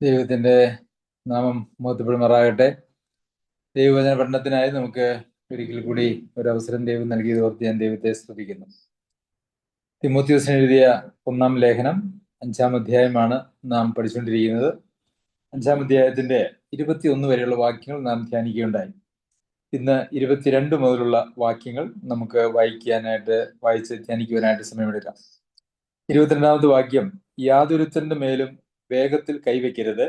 ദൈവത്തിന്റെ നാമം മുഹത്തപ്പെടുമാറാകട്ടെ ദൈവവചന പഠനത്തിനായി നമുക്ക് ഒരിക്കൽ കൂടി ഒരു അവസരം ദൈവം നൽകിയത് ഓർത്ത് ഞാൻ ദൈവത്തെ സ്തുതിക്കുന്നു. തിമോത്യോസിന് എഴുതിയ ഒന്നാം ലേഖനം അഞ്ചാം അധ്യായമാണ് നാം പഠിച്ചുകൊണ്ടിരിക്കുന്നത്. അഞ്ചാം അധ്യായത്തിന്റെ ഇരുപത്തിയൊന്ന് വരെയുള്ള വാക്യങ്ങൾ നാം ധ്യാനിക്കുകയുണ്ടായി. ഇന്ന് ഇരുപത്തിരണ്ട് മുതലുള്ള വാക്യങ്ങൾ നമുക്ക് വായിക്കാനായിട്ട് വായിച്ച് ധ്യാനിക്കുവാനായിട്ട് സമയമെടുക്കാം. ഇരുപത്തിരണ്ടാമത്തെ വാക്യം യാതൊരുത്തന്റെ മേലും വേഗത്തിൽ കൈവയ്ക്കരുത്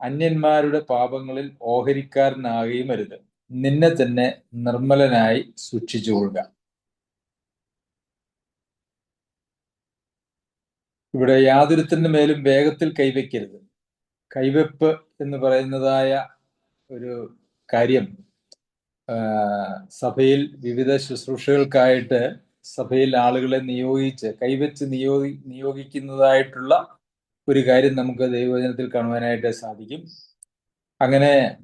അന്യന്മാരുടെ പാപങ്ങളിൽ ഓഹരിക്കാരനാകുകയും അരുത്. നിന്നെ തന്നെ നിർമ്മലനായി സൂക്ഷിച്ചുകൊള്ളുക ഇവിടെ യാതൊരുത്തിന്റെ മേലും വേഗത്തിൽ കൈവയ്ക്കരുത് കൈവെപ്പ് എന്ന് പറയുന്നതായ ഒരു കാര്യം സഭയിൽ വിവിധ ശുശ്രൂഷകൾക്കായിട്ട് സഭയിൽ ആളുകളെ നിയോഗിച്ച് കൈവച്ച് നിയോഗി നിയോഗിക്കുന്നതായിട്ടുള്ള ഒരു കാര്യം നമുക്ക് ദൈവവചനത്തിൽ കാണുവാനായിട്ട് സാധിക്കും. അങ്ങനെ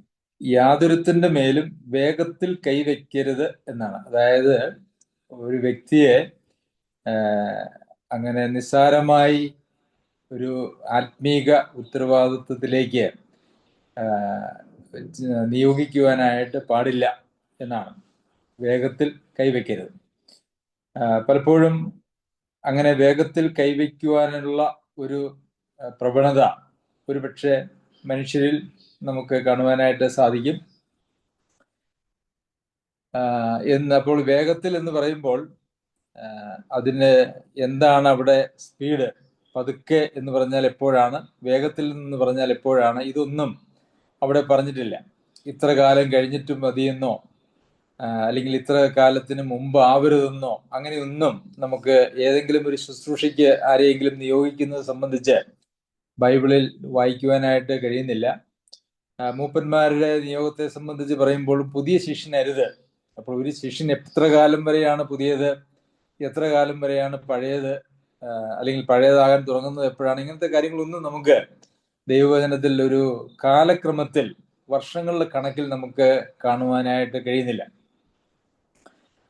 യാതൊരുത്തിന്റെ മേലും വേഗത്തിൽ കൈവയ്ക്കരുത് എന്നാണ്. അതായത് ഒരു വ്യക്തിയെ അങ്ങനെ നിസ്സാരമായി ഒരു ആത്മീക ഉത്തരവാദിത്വത്തിലേക്ക് നിയോഗിക്കുവാനായിട്ട് പാടില്ല എന്നാണ്. വേഗത്തിൽ കൈവയ്ക്കരുത്. പലപ്പോഴും അങ്ങനെ വേഗത്തിൽ കൈവയ്ക്കുവാനുള്ള ഒരു പ്രവണത ഒരുപക്ഷെ മനുഷ്യരിൽ നമുക്ക് കാണുവാനായിട്ട് സാധിക്കും. എന്ന് അപ്പോൾ വേഗത്തിൽ എന്ന് പറയുമ്പോൾ അതിന് എന്താണ് അവിടെ സ്പീഡ് പതുക്കെ എന്ന് പറഞ്ഞാൽ എപ്പോഴാണ്? വേഗത്തിൽ എന്ന് പറഞ്ഞാൽ എപ്പോഴാണ്? ഇതൊന്നും അവിടെ പറഞ്ഞിട്ടില്ല. ഇത്ര കാലം കഴിഞ്ഞിട്ടും മതിയെന്നോ അല്ലെങ്കിൽ ഇത്ര കാലത്തിന് മുമ്പ് ആവരുതെന്നോ അങ്ങനെയൊന്നും നമുക്ക് ഏതെങ്കിലും ഒരു ശുശ്രൂഷയ്ക്ക് ആരെയെങ്കിലും നിയോഗിക്കുന്നത് സംബന്ധിച്ച് ബൈബിളിൽ വായിക്കുവാനായിട്ട് കഴിയുന്നില്ല. മൂപ്പന്മാരുടെ നിയോഗത്തെ സംബന്ധിച്ച് പറയുമ്പോൾ പുതിയ ശിഷ്യൻ അരുത് അപ്പോൾ ഒരു ശിഷ്യൻ എത്ര കാലം വരെയാണ് പുതിയത്? എത്ര കാലം വരെയാണ് പഴയത്? അല്ലെങ്കിൽ പഴയതാകാൻ തുടങ്ങുന്നത് എപ്പോഴാണ്? ഇങ്ങനത്തെ കാര്യങ്ങളൊന്നും നമുക്ക് ദൈവവചനത്തിൽ ഒരു കാലക്രമത്തിൽ വർഷങ്ങളുടെ കണക്കിൽ നമുക്ക് കാണുവാനായിട്ട് കഴിയുന്നില്ല.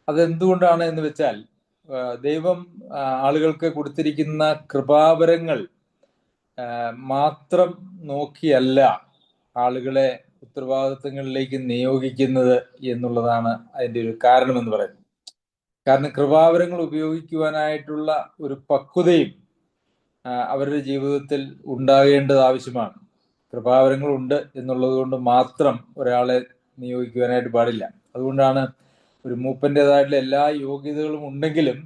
അതെന്തുകൊണ്ടാണ് എന്ന് വെച്ചാൽ ദൈവം ആളുകൾക്ക് കൊടുത്തിരിക്കുന്ന കൃപാവരങ്ങൾ മാത്രം നോക്കിയല്ല ആളുകളെ ഉത്തരവാദിത്വങ്ങളിലേക്ക് നിയോഗിക്കുന്നത് എന്നുള്ളതാണ് അതിന്റെ ഒരു കാരണം എന്ന് പറയുന്നത്. കാരണം കൃപാവരങ്ങൾ ഉപയോഗിക്കുവാനായിട്ടുള്ള ഒരു പക്വതയും അവരുടെ ജീവിതത്തിൽ ഉണ്ടാകേണ്ടത് ആവശ്യമാണ്. കൃപാവരങ്ങൾ ഉണ്ട് എന്നുള്ളത് കൊണ്ട് മാത്രം ഒരാളെ നിയോഗിക്കുവാനായിട്ട് പാടില്ല. അതുകൊണ്ടാണ് ഒരു മൂപ്പന്റെതായിട്ടുള്ള എല്ലാ യോഗ്യതകളും ഉണ്ടെങ്കിലും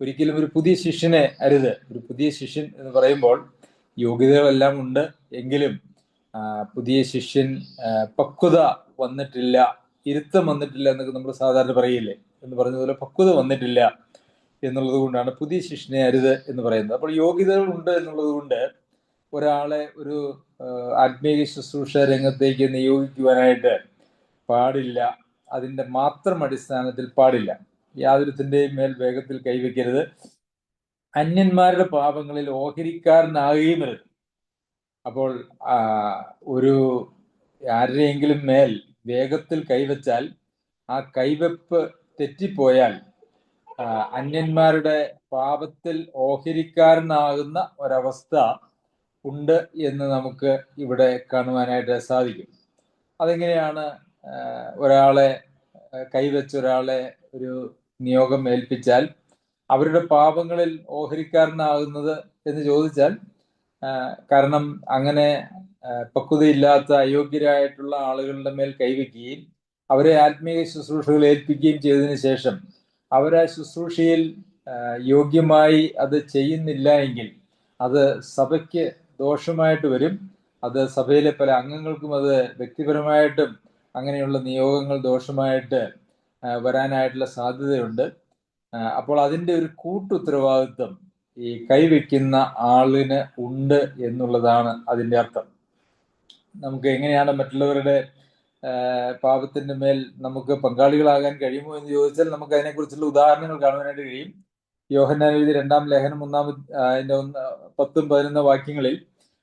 ഒരിക്കലും ഒരു പുതിയ ശിഷ്യനെ അരുത്. ഒരു പുതിയ ശിഷ്യൻ എന്ന് പറയുമ്പോൾ യോഗ്യതകളെല്ലാം ഉണ്ട്. എങ്കിലും പുതിയ ശിഷ്യൻ പക്വത വന്നിട്ടില്ല. ഇരുത്തം വന്നിട്ടില്ല എന്നൊക്കെ നമ്മൾ സാധാരണ പറയില്ലേ? എന്ന് പറഞ്ഞതുപോലെ പക്വത വന്നിട്ടില്ല എന്നുള്ളത് കൊണ്ടാണ് പുതിയ ശിഷ്യനെ അരുത് എന്ന് പറയുന്നത്. അപ്പോൾ യോഗ്യതകൾ ഉണ്ട് എന്നുള്ളത് കൊണ്ട് ഒരാളെ ഒരു ആത്മീയ ശുശ്രൂഷ രംഗത്തേക്ക് നിയോഗിക്കുവാനായിട്ട് പാടില്ല. അതിന്റെ മാത്രം അടിസ്ഥാനത്തിൽ പാടില്ല. യാതൊരുത്തിന്റെയും മേൽ വേഗത്തിൽ കൈവയ്ക്കരുത്. അന്യന്മാരുടെ പാപങ്ങളിൽ ഓഹരിക്കാരനാകുകയും അരുത് അപ്പോൾ ഒരു ആരുടെയെങ്കിലും മേൽ വേഗത്തിൽ കൈവച്ചാൽ ആ കൈവെപ്പ് തെറ്റിപ്പോയാൽ അന്യന്മാരുടെ പാപത്തിൽ ഓഹരിക്കാരനാകുന്ന ഒരവസ്ഥ ഉണ്ട് എന്ന് നമുക്ക് ഇവിടെ കാണുവാനായിട്ട് സാധിക്കും. അതെങ്ങനെയാണ് ഒരാളെ കൈവച്ച് ഒരാളെ ഒരു നിയോഗം ഏൽപ്പിച്ചാൽ അവരുടെ പാപങ്ങളിൽ ഓഹരിക്കാരനാകുന്നത് എന്ന് ചോദിച്ചാൽ കാരണം അങ്ങനെ പക്വതയില്ലാത്ത അയോഗ്യരായിട്ടുള്ള ആളുകളുടെ മേൽ കൈവയ്ക്കുകയും അവരെ ആത്മീയ ശുശ്രൂഷകൾ ഏൽപ്പിക്കുകയും ചെയ്തതിനു ശേഷം അവരാ ശുശ്രൂഷയിൽ യോഗ്യമായി അത് ചെയ്യുന്നില്ല എങ്കിൽ അത് സഭയ്ക്ക് ദോഷമായിട്ട് വരും. അത് സഭയിലെ പല അംഗങ്ങൾക്കും അത് വ്യക്തിപരമായിട്ടും അങ്ങനെയുള്ള നിയോഗങ്ങൾ ദോഷമായിട്ട് വരാനായിട്ടുള്ള സാധ്യതയുണ്ട്. അപ്പോൾ അതിന്റെ ഒരു കൂട്ടുത്തരവാദിത്വം ഈ കൈവയ്ക്കുന്ന ആളിന് ഉണ്ട് എന്നുള്ളതാണ് അതിന്റെ അർത്ഥം. നമുക്ക് എങ്ങനെയാണ് മറ്റുള്ളവരുടെ പാപത്തിന്റെ മേൽ നമുക്ക് പങ്കാളികളാകാൻ കഴിയുമോ എന്ന് ചോദിച്ചാൽ നമുക്ക് അതിനെക്കുറിച്ചുള്ള ഉദാഹരണങ്ങൾ കാണുവാനായിട്ട് കഴിയും. യോഹന്നാൻ എഴുതി രണ്ടാം ലേഖനം ഒന്നാം അതിന്റെ ഒന്ന് പത്തും പതിനൊന്ന് വാക്യങ്ങളിൽ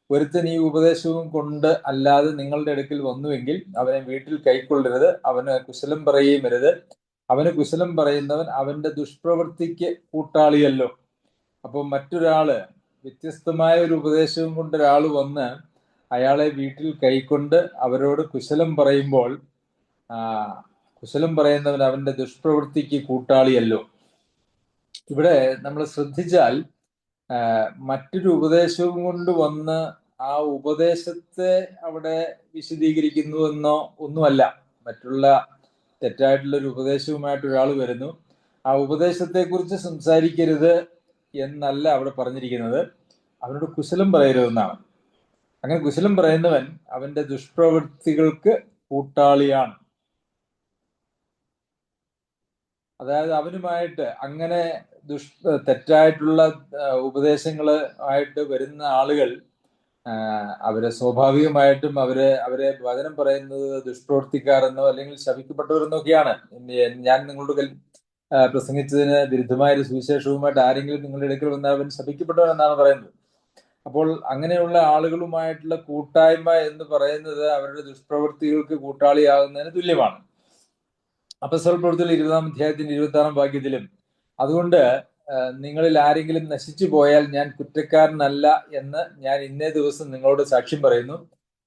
ഒരുത്തൻ ഈ ഉപദേശവും കൊണ്ട് അല്ലാതെ നിങ്ങളുടെ അടുക്കൽ വന്നുവെങ്കിൽ അവനെ വീട്ടിൽ കൈക്കൊള്ളരുത് അവന് കുശലം പറയുകയും വരുത് അവന് കുശലം പറയുന്നവൻ അവന്റെ ദുഷ്പ്രവൃത്തിക്ക് കൂട്ടാളിയല്ലോ. അപ്പൊ മറ്റൊരാൾ വ്യത്യസ്തമായ ഒരു ഉപദേശവും കൊണ്ട് ഒരാൾ വന്ന് അയാളെ വീട്ടിൽ കൈക്കൊണ്ട് അവരോട് കുശലം പറയുമ്പോൾ കുശലം പറയുന്നവൻ അവന്റെ ദുഷ്പ്രവൃത്തിക്ക് കൂട്ടാളിയല്ലോ. ഇവിടെ നമ്മൾ ശ്രദ്ധിച്ചാൽ മറ്റൊരു ഉപദേശവും കൊണ്ട് വന്ന് ആ ഉപദേശത്തെ അവിടെ വിശദീകരിക്കുന്നു എന്നോ ഒന്നുമല്ല. മറ്റുള്ള തെറ്റായിട്ടുള്ള ഒരു ഉപദേശവുമായിട്ട് ഒരാൾ വരുന്നു. ആ ഉപദേശത്തെക്കുറിച്ച് സംസാരിക്കരുത് എന്നല്ല അവിടെ പറഞ്ഞിരിക്കുന്നത്. അവനോട് കുശലം പറയരുതെന്നാണ്. അങ്ങനെ കുശലം പറയുന്നവൻ അവന്റെ ദുഷ്പ്രവൃത്തികൾക്ക് കൂട്ടാളിയാണ്. അതായത് അവനുമായിട്ട് അങ്ങനെ ദുഷ് തെറ്റായിട്ടുള്ള ഉപദേശങ്ങൾ ആയിട്ട് വരുന്ന ആളുകൾ അവരെ സ്വാഭാവികമായിട്ടും അവരെ അവരെ വചനം പറയുന്നത് ദുഷ്പ്രവർത്തിക്കാരെന്നോ അല്ലെങ്കിൽ ശപിക്കപ്പെട്ടവരെന്നോ ഒക്കെയാണ്. ഞാൻ നിങ്ങളോട് പ്രസംഗിച്ചതിന് വിരുദ്ധമായ ഒരു സുവിശേഷവുമായിട്ട് ആരെങ്കിലും നിങ്ങളുടെ അടുക്കൽ വന്നാൽ അവൻ ശവിക്കപ്പെട്ടവരെന്നാണ് പറയുന്നത്. അപ്പോൾ അങ്ങനെയുള്ള ആളുകളുമായിട്ടുള്ള കൂട്ടായ്മ എന്ന് പറയുന്നത് അവരുടെ ദുഷ്പ്രവൃത്തികൾക്ക് കൂട്ടാളിയാകുന്നതിന് തുല്യമാണ്. അപ്പസ്വൽ പ്രവൃത്തികൾ ഇരുപതാം അധ്യായത്തിന്റെ ഇരുപത്തി ആറാം വാക്യത്തിലും അതുകൊണ്ട് നിങ്ങളിൽ ആരെങ്കിലും നശിച്ചു പോയാൽ ഞാൻ കുറ്റക്കാരനല്ല എന്ന് ഞാൻ ഇന്നേ ദിവസം നിങ്ങളോട് സാക്ഷ്യം പറയുന്നു.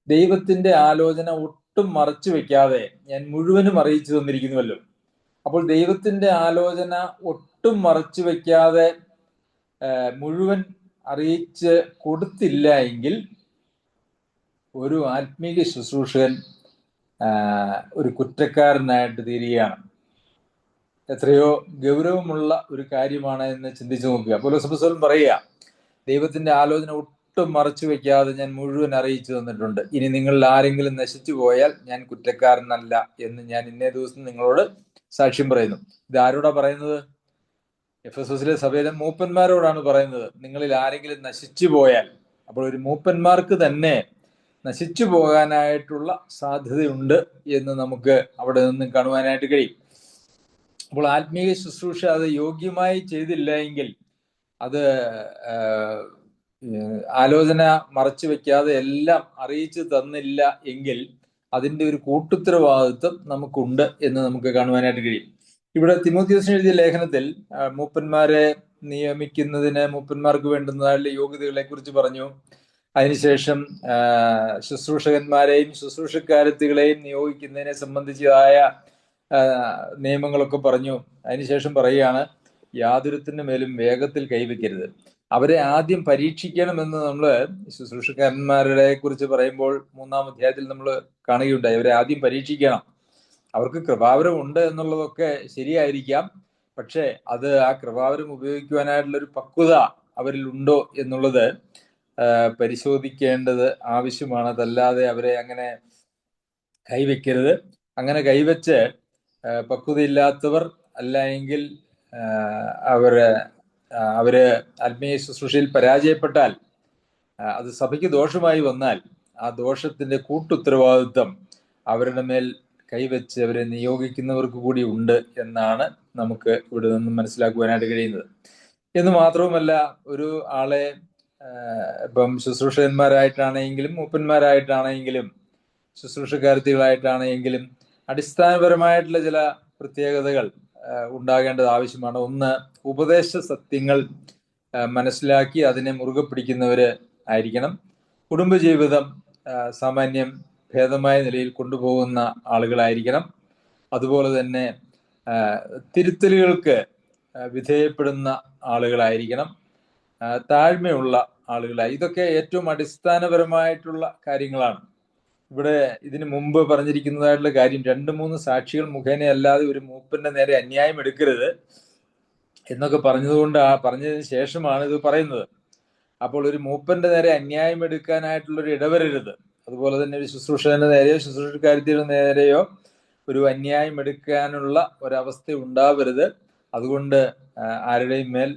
ദൈവത്തിന്റെ ആലോചന ഒട്ടും മറച്ചു വെക്കാതെ ഞാൻ മുഴുവനും അറിയിച്ചു തന്നിരിക്കുന്നുവല്ലോ. അപ്പോൾ ദൈവത്തിന്റെ ആലോചന ഒട്ടും മറച്ചു വെക്കാതെ മുഴുവൻ അറിയിച്ച് കൊടുത്തില്ല എങ്കിൽ ഒരു ആത്മീക ശുശ്രൂഷകൻ ഒരു കുറ്റക്കാരനായിട്ട് തീരുകയാണ്. എത്രയോ ഗൗരവമുള്ള ഒരു കാര്യമാണ് എന്ന് ചിന്തിച്ചു നോക്കുക. പോലീസ് പറയുക ദൈവത്തിന്റെ ആലോചന ഒട്ടും മറച്ചു വെക്കാതെ ഞാൻ മുഴുവൻ അറിയിച്ചു തന്നിട്ടുണ്ട്. ഇനി നിങ്ങളിൽ ആരെങ്കിലും നശിച്ചു പോയാൽ ഞാൻ കുറ്റക്കാരനല്ല എന്ന് ഞാൻ ഇന്നേ ദിവസം നിങ്ങളോട് സാക്ഷ്യം പറയുന്നു. ഇത് ആരോടാ പറയുന്നത്? എഫ് എസ് എസിലെ സഭയിലെ മൂപ്പന്മാരോടാണ് പറയുന്നത്. നിങ്ങളിൽ ആരെങ്കിലും നശിച്ചു പോയാൽ അപ്പോൾ ഒരു മൂപ്പന്മാർക്ക് തന്നെ നശിച്ചു പോകാനായിട്ടുള്ള സാധ്യതയുണ്ട് എന്ന് നമുക്ക് അവിടെ നിന്ന് കാണുവാനായിട്ട് കഴിയും. അപ്പോൾ ആത്മീയ ശുശ്രൂഷ അത് യോഗ്യമായി ചെയ്തില്ല എങ്കിൽ അത് ആലോചന മറച്ചു വെക്കാതെ എല്ലാം അറിയിച്ചു തന്നില്ല എങ്കിൽ അതിന്റെ ഒരു കൂട്ടുത്തരവാദിത്വം നമുക്കുണ്ട് എന്ന് നമുക്ക് കാണുവാനായിട്ട് കഴിയും. ഇവിടെ തിമോത്യോസിന് എഴുതിയ ലേഖനത്തിൽ മൂപ്പന്മാരെ നിയമിക്കുന്നതിന് മൂപ്പന്മാർക്ക് വേണ്ടുന്നതായുള്ള യോഗ്യതകളെ കുറിച്ച് പറഞ്ഞു. അതിനുശേഷം ശുശ്രൂഷകന്മാരെയും ശുശ്രൂഷക്കാരത്തികളെയും നിയോഗിക്കുന്നതിനെ സംബന്ധിച്ചതായ നിയമങ്ങളൊക്കെ പറഞ്ഞു. അതിനുശേഷം പറയുകയാണ് യാതൊരുത്തിന് മേലും വേഗത്തിൽ കൈവയ്ക്കരുത് അവരെ ആദ്യം പരീക്ഷിക്കണമെന്ന് നമ്മൾ ശുശ്രൂഷക്കാരന്മാരുടെ കുറിച്ച് പറയുമ്പോൾ മൂന്നാം അധ്യായത്തിൽ നമ്മൾ കാണുകയുണ്ടായി. അവരെ ആദ്യം പരീക്ഷിക്കണം. അവർക്ക് കൃപാവരം ഉണ്ട് എന്നുള്ളതൊക്കെ ശരിയായിരിക്കാം. പക്ഷേ അത് ആ കൃപാവരം ഉപയോഗിക്കുവാനായിട്ടുള്ള ഒരു പക്വത അവരിൽ ഉണ്ടോ എന്നുള്ളത് പരിശോധിക്കേണ്ടത് ആവശ്യമാണ്. അതല്ലാതെ അവരെ അങ്ങനെ കൈവയ്ക്കരുത് അങ്ങനെ കൈവച്ച് പക്വതയില്ലാത്തവർ അല്ല എങ്കിൽ ആ, അവർ അവർ ആത്മീയ ശുശ്രൂഷയിൽ പരാജയപ്പെട്ടാൽ അത് സഭയ്ക്ക് ദോഷമായി വന്നാൽ ആ ദോഷത്തിന്റെ കൂട്ടുത്തരവാദിത്വം അവരുടെ മേൽ കൈവച്ച് അവരെ നിയോഗിക്കുന്നവർക്ക് കൂടി ഉണ്ട് എന്നാണ് നമുക്ക് ഇവിടെ നിന്ന് മനസ്സിലാക്കുവാനായിട്ട് കഴിയുന്നത്. എന്ന് മാത്രവുമല്ല ഒരു ആളെ ഇപ്പം ശുശ്രൂഷകന്മാരായിട്ടാണെങ്കിലും മൂപ്പന്മാരായിട്ടാണെങ്കിലും ശുശ്രൂഷക്കാരത്തികളായിട്ടാണെങ്കിലും അടിസ്ഥാനപരമായിട്ടുള്ള ചില പ്രത്യേകതകൾ ഉണ്ടാകേണ്ടത് ആവശ്യമാണ്. ഒന്ന് ഉപദേശ സത്യങ്ങൾ മനസ്സിലാക്കി അതിനെ മുറുകെ പിടിക്കുന്നവര് ആയിരിക്കണം. കുടുംബജീവിതം സാമാന്യം ഭേദമായ നിലയിൽ കൊണ്ടുപോകുന്ന ആളുകളായിരിക്കണം. അതുപോലെ തന്നെ തിരുത്തലുകൾക്ക് വിധേയപ്പെടുന്ന ആളുകളായിരിക്കണം. താഴ്മയുള്ള ആളുകളായി. ഇതൊക്കെ ഏറ്റവും അടിസ്ഥാനപരമായിട്ടുള്ള കാര്യങ്ങളാണ്. ഇവിടെ ഇതിനു മുമ്പ് പറഞ്ഞിരിക്കുന്നതായിട്ടുള്ള കാര്യം രണ്ട് മൂന്ന് സാക്ഷികൾ മുഖേന അല്ലാതെ ഒരു മൂപ്പന്റെ നേരെ അന്യായം എടുക്കരുത് എന്നൊക്കെ പറഞ്ഞതുകൊണ്ട് ആ പറഞ്ഞതിന് ശേഷമാണ് ഇത് പറയുന്നത്. അപ്പോൾ ഒരു മൂപ്പന്റെ നേരെ അന്യായം എടുക്കാനായിട്ടുള്ള ഒരു ഇടവരരുത്. അതുപോലെ തന്നെ ഒരു ശുശ്രൂഷകന്റെ നേരെയോ ശുശ്രൂഷക്കാരത്തിയുടെ നേരെയോ ഒരു അന്യായം എടുക്കാനുള്ള ഒരവസ്ഥ ഉണ്ടാവരുത്. അതുകൊണ്ട് ആരുടെയും മേൽ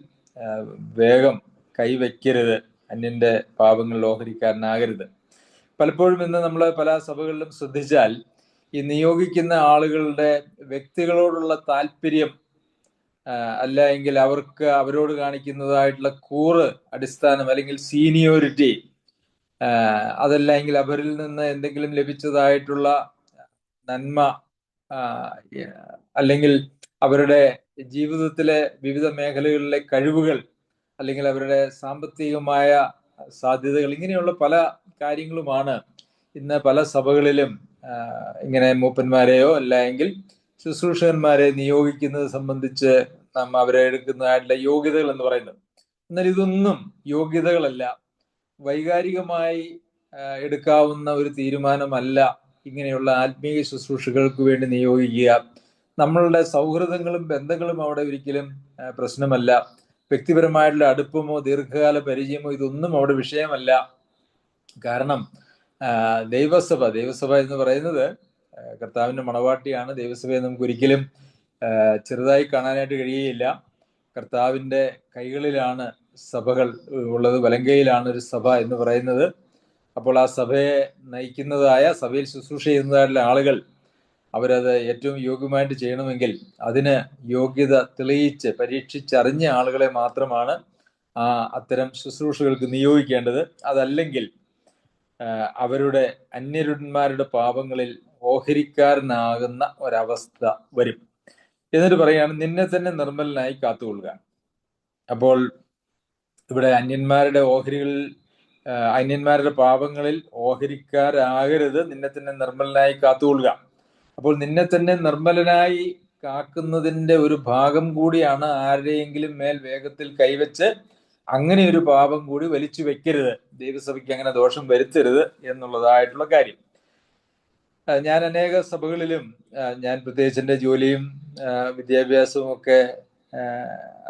വേഗം കൈവയ്ക്കരുത്. അന്യന്റെ പാപങ്ങൾ ഓഹരിക്കാരനാകരുത്. പലപ്പോഴും ഇന്ന് നമ്മൾ പല സഭകളിലും ശ്രദ്ധിച്ചാൽ ഈ നിയോഗിക്കുന്ന ആളുകളുടെ വ്യക്തികളോടുള്ള താല്പര്യം അല്ല എങ്കിൽ അവർക്ക് അവരോട് കാണിക്കുന്നതായിട്ടുള്ള കൂറ് അടിസ്ഥാനം അല്ലെങ്കിൽ സീനിയോറിറ്റി അതല്ല എങ്കിൽ അവരിൽ നിന്ന് എന്തെങ്കിലും ലഭിച്ചതായിട്ടുള്ള നന്മ അല്ലെങ്കിൽ അവരുടെ ജീവിതത്തിലെ വിവിധ മേഖലകളിലെ കഴിവുകൾ അല്ലെങ്കിൽ അവരുടെ സാമ്പത്തികമായ സാധ്യതകൾ. ഇങ്ങനെയുള്ള പല കാര്യങ്ങളുമാണ് ഇന്ന് പല സഭകളിലും ഇങ്ങനെ മൂപ്പന്മാരെയോ അല്ലെങ്കിൽ ശുശ്രൂഷകന്മാരെ നിയോഗിക്കുന്നത് സംബന്ധിച്ച് നാം അവരെ എടുക്കുന്നതായിട്ടുള്ള യോഗ്യതകൾ എന്ന് പറയുന്നത്. എന്നാൽ ഇതൊന്നും യോഗ്യതകളല്ല. വൈകാരികമായി എടുക്കാവുന്ന ഒരു തീരുമാനമല്ല ഇങ്ങനെയുള്ള ആത്മീയ ശുശ്രൂഷകൾക്ക് വേണ്ടി നിയോഗിക്കുക. നമ്മളുടെ സൗഹൃദങ്ങളും ബന്ധങ്ങളും അവിടെ ഒരിക്കലും പ്രശ്നമല്ല. വ്യക്തിപരമായിട്ടുള്ള അടുപ്പമോ ദീർഘകാല പരിചയമോ ഇതൊന്നും അവിടെ വിഷയമല്ല. കാരണം ദൈവസഭ ദൈവസഭ എന്ന് പറയുന്നത് കർത്താവിന്റെ മണവാട്ടിയാണ്. ദൈവസഭയെ നമുക്ക് ഒരിക്കലും ചെറുതായി കാണാനായിട്ട് കഴിയുകയില്ല. കർത്താവിന്റെ കൈകളിലാണ് സഭകൾ ഉള്ളത് വലങ്കയിലാണ് ഒരു സഭ എന്ന് പറയുന്നത്. അപ്പോൾ ആ സഭയെ നയിക്കുന്നതായ സഭയിൽ ശുശ്രൂഷ ചെയ്യുന്നതായിട്ടുള്ള ആളുകൾ അവരത് ഏറ്റവും യോഗ്യമായിട്ട് ചെയ്യണമെങ്കിൽ അതിന് യോഗ്യത തെളിയിച്ച് പരീക്ഷിച്ചറിഞ്ഞ ആളുകളെ മാത്രമാണ് ആ അത്തരം ശുശ്രൂഷകൾക്ക് നിയോഗിക്കേണ്ടത്. അതല്ലെങ്കിൽ അവരുടെ അന്യരുടന്മാരുടെ പാപങ്ങളിൽ ഓഹരിക്കാരനാകുന്ന ഒരവസ്ഥ വരും. എന്നിട്ട് പറയുകയാണ് നിന്നെ തന്നെ നിർമ്മലനായി കാത്തുകൊള്ളുക. അപ്പോൾ ഇവിടെ അന്യന്മാരുടെ ഓഹരികളിൽ അന്യന്മാരുടെ പാപങ്ങളിൽ ഓഹരിക്കാരാകരുത്. നിന്നെ തന്നെ നിർമ്മലനായി കാത്തുകൊള്ളുക. അപ്പോൾ നിന്നെ തന്നെ നിർമ്മലനായി കാക്കുന്നതിന്റെ ഒരു ഭാഗം കൂടിയാണ് ആരുടെയെങ്കിലും മേൽ വേഗത്തിൽ കൈവച്ച് അങ്ങനെ ഒരു പാപം കൂടി വലിച്ചു വെക്കരുത്. ദൈവസഭയ്ക്ക് അങ്ങനെ ദോഷം വരുത്തരുത് എന്നുള്ളതായിട്ടുള്ള കാര്യം. ഞാൻ അനേക സഭകളിലും ഞാൻ പ്രത്യേകിച്ച് എന്റെ ജോലിയും വിദ്യാഭ്യാസവും ഒക്കെ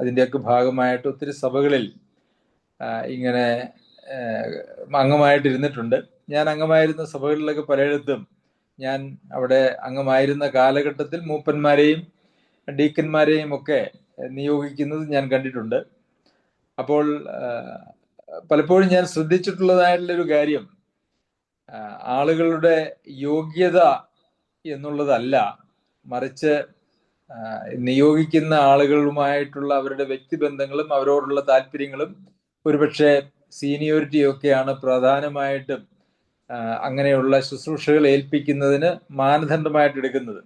അതിന്റെയൊക്കെ ഭാഗമായിട്ട് ഒത്തിരി സഭകളിൽ ഇങ്ങനെ അംഗമായിട്ടിരുന്നിട്ടുണ്ട്. ഞാൻ അംഗമായിരുന്ന സഭകളിലൊക്കെ പലയിടത്തും ഞാൻ അവിടെ അംഗമായിരുന്ന കാലഘട്ടത്തിൽ മൂപ്പന്മാരെയും ഡീക്കന്മാരെയും ഒക്കെ നിയോഗിക്കുന്നത് ഞാൻ കണ്ടിട്ടുണ്ട്. അപ്പോൾ പലപ്പോഴും ഞാൻ ശ്രദ്ധിച്ചിട്ടുള്ളതായിട്ടുള്ള ഒരു കാര്യം ആളുകളുടെ യോഗ്യത എന്നുള്ളതല്ല മറിച്ച് നിയോഗിക്കുന്ന ആളുകളുമായിട്ടുള്ള അവരുടെ വ്യക്തിബന്ധങ്ങളും അവരോടുള്ള താല്പര്യങ്ങളും ഒരുപക്ഷെ സീനിയോറിറ്റിയൊക്കെയാണ് പ്രധാനമായിട്ടും അങ്ങനെയുള്ള ശുശ്രൂഷകൾ ഏൽപ്പിക്കുന്നതിന് മാനദണ്ഡമായിട്ട് എടുക്കുന്നത്.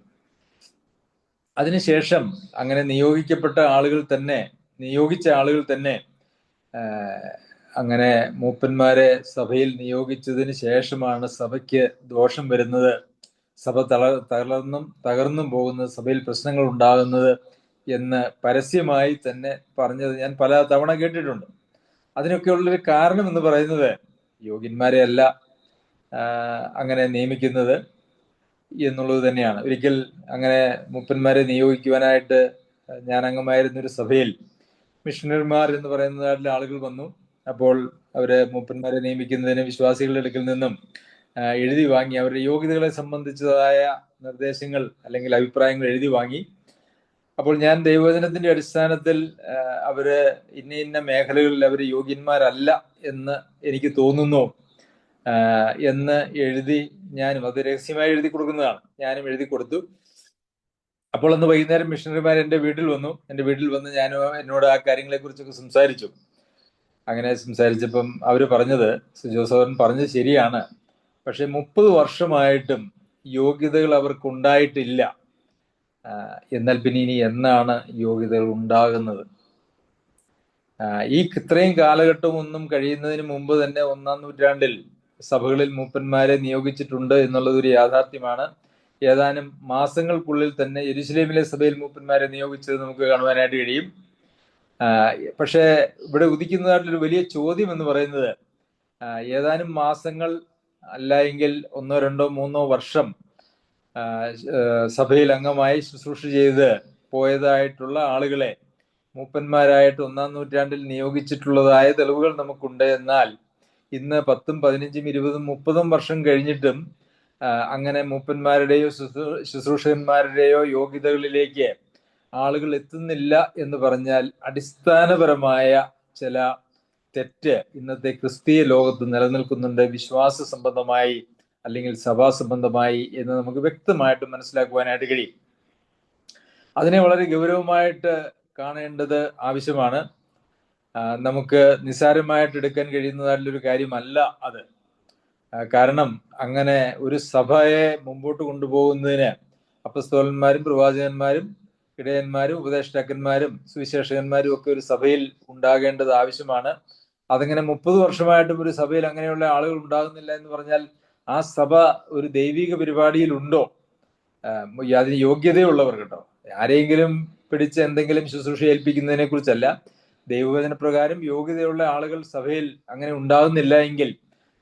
അതിനുശേഷം അങ്ങനെ നിയോഗിക്കപ്പെട്ട ആളുകൾ തന്നെ നിയോഗിച്ച ആളുകൾ തന്നെ അങ്ങനെ മൂപ്പന്മാരെ സഭയിൽ നിയോഗിച്ചതിന് ശേഷമാണ് സഭയ്ക്ക് ദോഷം വരുന്നത്. സഭ തള തളർന്നും തകർന്നും പോകുന്നത് സഭയിൽ പ്രശ്നങ്ങൾ ഉണ്ടാകുന്നത് എന്ന് പരസ്യമായി തന്നെ പറഞ്ഞത് ഞാൻ പല തവണ കേട്ടിട്ടുണ്ട്. അതിനൊക്കെയുള്ളൊരു കാരണം എന്ന് പറയുന്നത് യോഗ്യന്മാരെ അല്ല അങ്ങനെ നിയമിക്കുന്നത് എന്നുള്ളത് തന്നെയാണ്. ഒരിക്കൽ അങ്ങനെ മുപ്പന്മാരെ നിയോഗിക്കുവാനായിട്ട് ഞാൻ അംഗമായിരുന്ന ഒരു സഭയിൽ മിഷണറിമാർ എന്ന് പറയുന്നതായിട്ടുള്ള ആളുകൾ വന്നു. അപ്പോൾ അവർ മൂപ്പന്മാരെ നിയമിക്കുന്നതിന് വിശ്വാസികളുടെ അടുക്കൽ നിന്നും എഴുതി വാങ്ങി അവരുടെ യോഗ്യതകളെ സംബന്ധിച്ചതായ നിർദ്ദേശങ്ങൾ അല്ലെങ്കിൽ അഭിപ്രായങ്ങൾ എഴുതി വാങ്ങി. അപ്പോൾ ഞാൻ ദൈവവചനത്തിന്റെ അടിസ്ഥാനത്തിൽ അവർ ഇന്ന ഇന്ന മേഖലകളിൽ അവർ യോഗ്യന്മാരല്ല എന്ന് എനിക്ക് തോന്നുന്നു. എന്ന് എഴുതി ഞാനും അത് രഹസ്യമായി എഴുതി കൊടുക്കുന്നതാണ്. ഞാനും എഴുതി കൊടുത്തു. അപ്പോൾ അന്ന് വൈകുന്നേരം മിഷണറിമാർ എന്റെ വീട്ടിൽ വന്നു. എന്റെ വീട്ടിൽ വന്ന് ഞാൻ എന്നോട് ആ കാര്യങ്ങളെ കുറിച്ചൊക്കെ സംസാരിച്ചു. അങ്ങനെ സംസാരിച്ചപ്പം അവർ പറഞ്ഞത് ജോസഫൻ പറഞ്ഞത് ശരിയാണ്. പക്ഷെ മുപ്പത് വർഷമായിട്ടും യോഗ്യതകൾ അവർക്ക് ഉണ്ടായിട്ടില്ല ആ, എന്നാൽ പിന്നെ ഇനി എന്നാണ് യോഗ്യതകൾ ഉണ്ടാകുന്നത്? ഈ ഇത്രയും കാലഘട്ടം ഒന്നും കഴിയുന്നതിന് മുമ്പ് തന്നെ ഒന്നാം നൂറ്റാണ്ടിൽ സഭകളിൽ മൂപ്പന്മാരെ നിയോഗിച്ചിട്ടുണ്ട് എന്നുള്ളത് ഒരു യാഥാർത്ഥ്യമാണ്. ഏതാനും മാസങ്ങൾക്കുള്ളിൽ തന്നെ എരുസലേമിലെ സഭയിൽ മൂപ്പന്മാരെ നിയോഗിച്ചത് നമുക്ക് കാണുവാനായിട്ട് കഴിയും. പക്ഷേ ഇവിടെ ഉദിക്കുന്നതായിട്ടൊരു വലിയ ചോദ്യം എന്ന് പറയുന്നത് ഏതാനും മാസങ്ങൾ അല്ല എങ്കിൽ ഒന്നോ രണ്ടോ മൂന്നോ വർഷം സഭയിൽ അംഗമായി ശുശ്രൂഷ ചെയ്ത് പോയതായിട്ടുള്ള ആളുകളെ മൂപ്പന്മാരായിട്ട് ഒന്നാം നൂറ്റാണ്ടിൽ നിയോഗിച്ചിട്ടുള്ളതായ തെളിവുകൾ നമുക്കുണ്ട്. എന്നാൽ ഇന്ന് പത്തും പതിനഞ്ചും ഇരുപതും മുപ്പതും വർഷം കഴിഞ്ഞിട്ടും അങ്ങനെ മൂപ്പന്മാരുടെയോ ശുശ്രൂ- ശുശ്രൂഷകന്മാരുടെയോ യോഗ്യതകളിലേക്ക് ആളുകൾ എത്തുന്നില്ല എന്ന് പറഞ്ഞാൽ അടിസ്ഥാനപരമായ ചില തെറ്റ് ഇന്നത്തെ ക്രിസ്തീയ ലോകത്ത് നിലനിൽക്കുന്നുണ്ട്. വിശ്വാസ സംബന്ധമായി അല്ലെങ്കിൽ സഭാ സംബന്ധമായി എന്ന് നമുക്ക് വ്യക്തമായിട്ട് മനസ്സിലാക്കുവാനായിട്ട് കഴിയും. അതിനെ വളരെ ഗൗരവമായിട്ട് കാണേണ്ടത് ആവശ്യമാണ്. നമുക്ക് നിസ്സാരമായിട്ട് എടുക്കാൻ കഴിയുന്നതായിട്ടുള്ളൊരു കാര്യമല്ല അത്. കാരണം അങ്ങനെ ഒരു സഭയെ മുമ്പോട്ട് കൊണ്ടുപോകുന്നതിന് അപ്പസ്തോലന്മാരും പ്രവാചകന്മാരും ഇടയന്മാരും ഉപദേഷ്ടാക്കന്മാരും സുവിശേഷകന്മാരും ഒക്കെ ഒരു സഭയിൽ ഉണ്ടാകേണ്ടത് ആവശ്യമാണ്. അതങ്ങനെ മുപ്പത് വർഷമായിട്ടും ഒരു സഭയിൽ അങ്ങനെയുള്ള ആളുകൾ ഉണ്ടാകുന്നില്ല എന്ന് പറഞ്ഞാൽ ആ സഭ ഒരു ദൈവിക പരിപാടിയിലുണ്ടോ അതിന് യോഗ്യതയുള്ളവർ കേട്ടോ. ആരെങ്കിലും പിടിച്ച് എന്തെങ്കിലും ശുശ്രൂഷ ഏൽപ്പിക്കുന്നതിനെ കുറിച്ചല്ല ദൈവവചന പ്രകാരം യോഗ്യതയുള്ള ആളുകൾ സഭയിൽ അങ്ങനെ ഉണ്ടാകുന്നില്ല എങ്കിൽ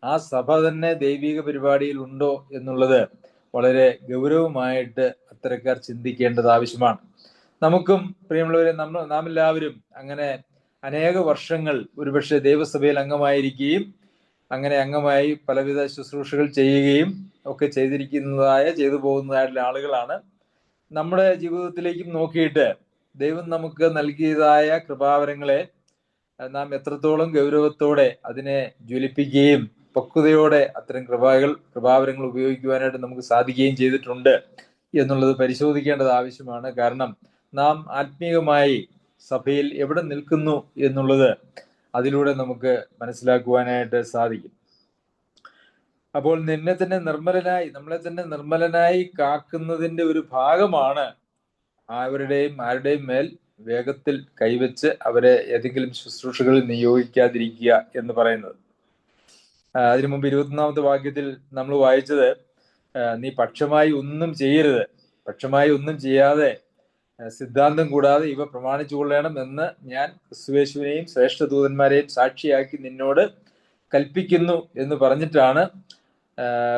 ആ സഭ തന്നെ ദൈവിക പരിപാടിയിൽ ഉണ്ടോ എന്നുള്ളത് വളരെ ഗൗരവമായിട്ട് അത്തരക്കാർ ചിന്തിക്കേണ്ടത് ആവശ്യമാണ്. നമുക്കും പ്രിയമുള്ളവരെ നമ്മൾ നാം എല്ലാവരും അങ്ങനെ അനേക വർഷങ്ങൾ ഒരുപക്ഷെ ദൈവസഭയിൽ അംഗമായിരിക്കുകയും അങ്ങനെ അംഗമായി പലവിധ ശുശ്രൂഷകൾ ചെയ്യുകയും ഒക്കെ ചെയ്തിരിക്കുന്നതായ ചെയ്തു പോകുന്നതായിട്ടുള്ള ആളുകളാണ്. നമ്മുടെ ജീവിതത്തിലേക്കും നോക്കിയിട്ട് ദൈവം നമുക്ക് നൽകിയതായ കൃപാവരങ്ങളെ നാം എത്രത്തോളം ഗൗരവത്തോടെ അതിനെ ജ്വലിപ്പിക്കുകയും പക്വതയോടെ അത്തരം കൃപകൾ കൃപാവരങ്ങൾ ഉപയോഗിക്കുവാനായിട്ട് നമുക്ക് സാധിക്കുകയും ചെയ്തിട്ടുണ്ട് എന്നുള്ളത് പരിശോധിക്കേണ്ടത് ആവശ്യമാണ്. കാരണം നാം ആത്മീയമായി സഭയിൽ എവിടെ നിൽക്കുന്നു എന്നുള്ളത് അതിലൂടെ നമുക്ക് മനസ്സിലാക്കുവാനായിട്ട് സാധിക്കും. അപ്പോൾ നിന്നെ തന്നെ നിർമ്മലനായി നമ്മളെ തന്നെ നിർമ്മലനായി കാക്കുന്നതിന്റെ ഒരു ഭാഗമാണ് അവരുടെയും ആരുടെയും മേൽ വേഗത്തിൽ കൈവച്ച് അവരെ ഏതെങ്കിലും ശുശ്രൂഷകളിൽ നിയോഗിക്കാതിരിക്കുക എന്ന് പറയുന്നത്. അതിനു മുമ്പ് ഇരുപത്തൊന്നാമത്തെ വാക്യത്തിൽ നമ്മൾ വായിച്ചത് നീ പക്ഷമായി ഒന്നും ചെയ്യരുത്. പക്ഷമായി ഒന്നും ചെയ്യാതെ സിദ്ധാന്തം കൂടാതെ ഇവ പ്രമാണിച്ചു കൊള്ളണം എന്ന് ഞാൻ ക്രിസ്തുവേശുവിനെയും ശ്രേഷ്ഠദൂതന്മാരെയും സാക്ഷിയാക്കി നിന്നോട് കൽപ്പിക്കുന്നു എന്ന് പറഞ്ഞിട്ടാണ്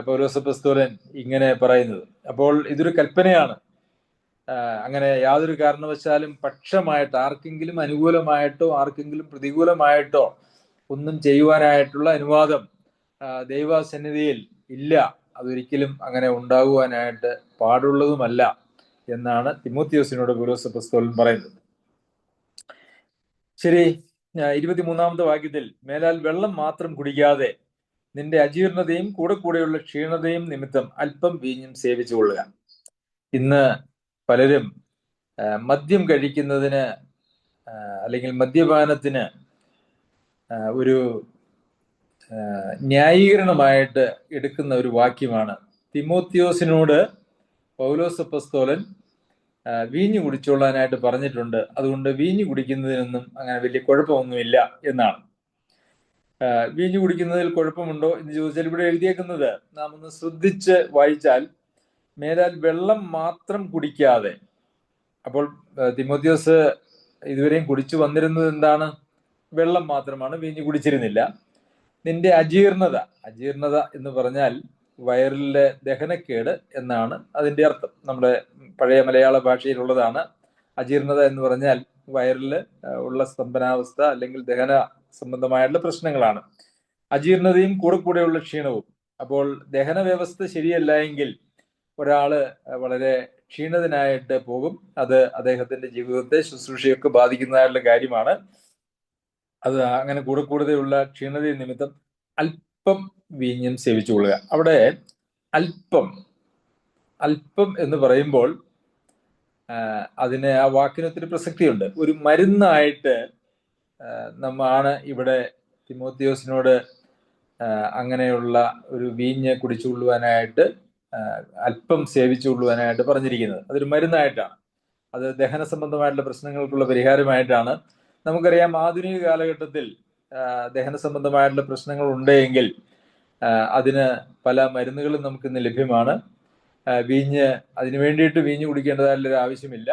പൗലോസപ്പസ്തോലൻ ഇങ്ങനെ പറയുന്നത്. അപ്പോൾ ഇതൊരു കൽപ്പനയാണ്. അങ്ങനെ യാതൊരു കാരണവശാലും പക്ഷമായിട്ട് ആർക്കെങ്കിലും അനുകൂലമായിട്ടോ ആർക്കെങ്കിലും പ്രതികൂലമായിട്ടോ ഒന്നും ചെയ്യുവാനായിട്ടുള്ള അനുവാദം ദൈവസന്നിധിയിൽ ഇല്ല. അതൊരിക്കലും അങ്ങനെ ഉണ്ടാകുവാനായിട്ട് പാടുള്ളതുമല്ല എന്നാണ് തിമോത്തിയോസിനോട് പൗലോസ് പുസ്തകം പറയുന്നത്. ശരി ഇരുപത്തിമൂന്നാമത്തെ വാക്യത്തിൽ മേലാൽ വെള്ളം മാത്രം കുടിക്കാതെ നിന്റെ അജീർണതയും കൂടെ കൂടെയുള്ള ക്ഷീണതയും നിമിത്തം അല്പം വീഞ്ഞും സേവിച്ചു കൊള്ളുക. ഇന്ന് പലരും മദ്യം കഴിക്കുന്നതിന് അല്ലെങ്കിൽ മദ്യപാനത്തിന് ഒരു ന്യായീകരണമായിട്ട് എടുക്കുന്ന ഒരു വാക്യമാണ്. തിമോത്തിയോസിനോട് പൗലോസ് പസ്തോലൻ വീഞ്ഞു കുടിച്ചോളാനായിട്ട് പറഞ്ഞിട്ടുണ്ട്. അതുകൊണ്ട് വീഞ്ഞു കുടിക്കുന്നതിനൊന്നും അങ്ങനെ വലിയ കുഴപ്പമൊന്നുമില്ല എന്നാണ്. വീഞ്ഞു കുടിക്കുന്നതിൽ കുഴപ്പമുണ്ടോ എന്ന് ചോദിച്ചാൽ ഇവിടെ എഴുതിയേക്കുന്നത് നാം ഒന്ന് ശ്രദ്ധിച്ച് വായിച്ചാൽ മേലാൽ വെള്ളം മാത്രം കുടിക്കാതെ. അപ്പോൾ തിമോത്യോസ് ഇതുവരെയും കുടിച്ചു വന്നിരുന്നത് എന്താണ്? വെള്ളം മാത്രമാണ് വീഞ്ഞു കുടിച്ചിരുന്നില്ല. നിന്റെ അജീർണത അജീർണത എന്ന് പറഞ്ഞാൽ വയറിലെ ദഹനക്കേട് എന്നാണ് അതിന്റെ അർത്ഥം. നമ്മുടെ പഴയ മലയാള ഭാഷയിലുള്ളതാണ്. അജീർണത എന്ന് പറഞ്ഞാൽ വയറിൽ ഉള്ള സ്തംഭനാവസ്ഥ അല്ലെങ്കിൽ ദഹന സംബന്ധമായുള്ള പ്രശ്നങ്ങളാണ്. അജീർണതയും കൂടെ കൂടെയുള്ള ക്ഷീണവും. അപ്പോൾ ദഹന വ്യവസ്ഥ ശരിയല്ല എങ്കിൽ ഒരാൾ വളരെ ക്ഷീണിതനായിട്ട് പോകും. അത് അദ്ദേഹത്തിന്റെ ജീവിതത്തെ ശുശ്രൂഷയൊക്കെ ബാധിക്കുന്നതായിട്ടുള്ള കാര്യമാണ്. അത് അങ്ങനെ കൂടെ കൂടുതലുള്ള ക്ഷീണത നിമിത്തം അല്പം വീഞ്ഞും സേവിച്ചുകൊള്ളുക അവിടെ അല്പം അല്പം എന്ന് പറയുമ്പോൾ അതിന് ആ വാക്കിന് ഒത്തിരി പ്രസക്തിയുണ്ട്. ഒരു മരുന്നായിട്ട് നമ്മാണ് ഇവിടെ തിമോത്തിയോസിനോട് അങ്ങനെയുള്ള ഒരു വീഞ്ഞ് കുടിച്ചുകൊള്ളുവാനായിട്ട് അല്പം സേവിച്ചുകൊള്ളുവാനായിട്ട് പറഞ്ഞിരിക്കുന്നത്. അതൊരു മരുന്നായിട്ടാണ്. അത് ദഹന സംബന്ധമായിട്ടുള്ള പ്രശ്നങ്ങൾക്കുള്ള പരിഹാരമായിട്ടാണ്. നമുക്കറിയാം ആധുനിക കാലഘട്ടത്തിൽ ദഹന സംബന്ധമായിട്ടുള്ള പ്രശ്നങ്ങൾ ഉണ്ടെങ്കിൽ അതിന് പല മരുന്നുകളും നമുക്ക് ഇന്ന് ലഭ്യമാണ് വീഞ്ഞ് അതിന് വേണ്ടിയിട്ട് വീഞ്ഞ് കുടിക്കേണ്ടതായിട്ടുള്ള ഒരു ആവശ്യമില്ല.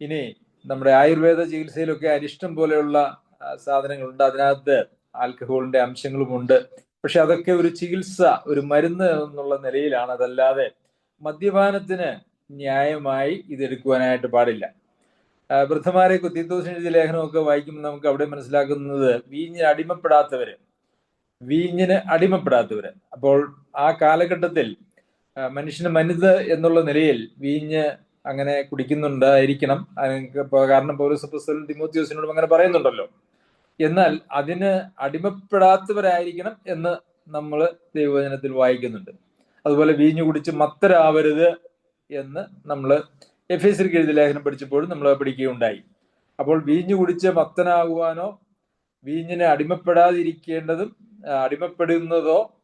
ഇനി നമ്മുടെ ആയുർവേദ ചികിത്സയിലൊക്കെ അരിഷ്ടം പോലെയുള്ള സാധനങ്ങളുണ്ട്. അതിനകത്ത് ആൽക്കഹോളിന്റെ അംശങ്ങളുമുണ്ട്. പക്ഷെ അതൊക്കെ ഒരു ചികിത്സ ഒരു മരുന്ന് എന്നുള്ള നിലയിലാണ്. അതല്ലാതെ മദ്യപാനത്തിന് ന്യായമായി ഇതെടുക്കുവാനായിട്ട് പാടില്ല. വൃദ്ധമാരെ കുത്തിത്തോസിന്റെ ലേഖനമൊക്കെ വായിക്കുമ്പോൾ നമുക്ക് അവിടെ മനസ്സിലാക്കുന്നത് വീഞ്ഞിന് അടിമപ്പെടാത്തവര് വീഞ്ഞിന് അടിമപ്പെടാത്തവര്. അപ്പോൾ ആ കാലഘട്ടത്തിൽ മനുഷ്യന് മനുത് എന്നുള്ള നിലയിൽ വീഞ്ഞ് അങ്ങനെ കുടിക്കുന്നുണ്ടായിരിക്കണം. കാരണം പൗരസ പുസ്തകം തിമോത്യോസിനോടും അങ്ങനെ പറയുന്നുണ്ടല്ലോ. എന്നാൽ അതിന് അടിമപ്പെടാത്തവരായിരിക്കണം എന്ന് നമ്മൾ ദൈവവചനത്തിൽ വായിക്കുന്നുണ്ട്. അതുപോലെ വീഞ്ഞു കുടിച്ച് മത്തരാവരുത് എന്ന് നമ്മൾ എഫ് എസ് എഴുതിയ ലേഖനം പഠിച്ചപ്പോഴും നമ്മൾ പഠിക്കുകയുണ്ടായി. അപ്പോൾ വീഞ്ഞു കുടിച്ച് മത്തനാകുവാനോ വീഞ്ഞിനെ അടിമപ്പെടാതിരിക്കേണ്ടതും അടിമപ്പെടുന്നതോ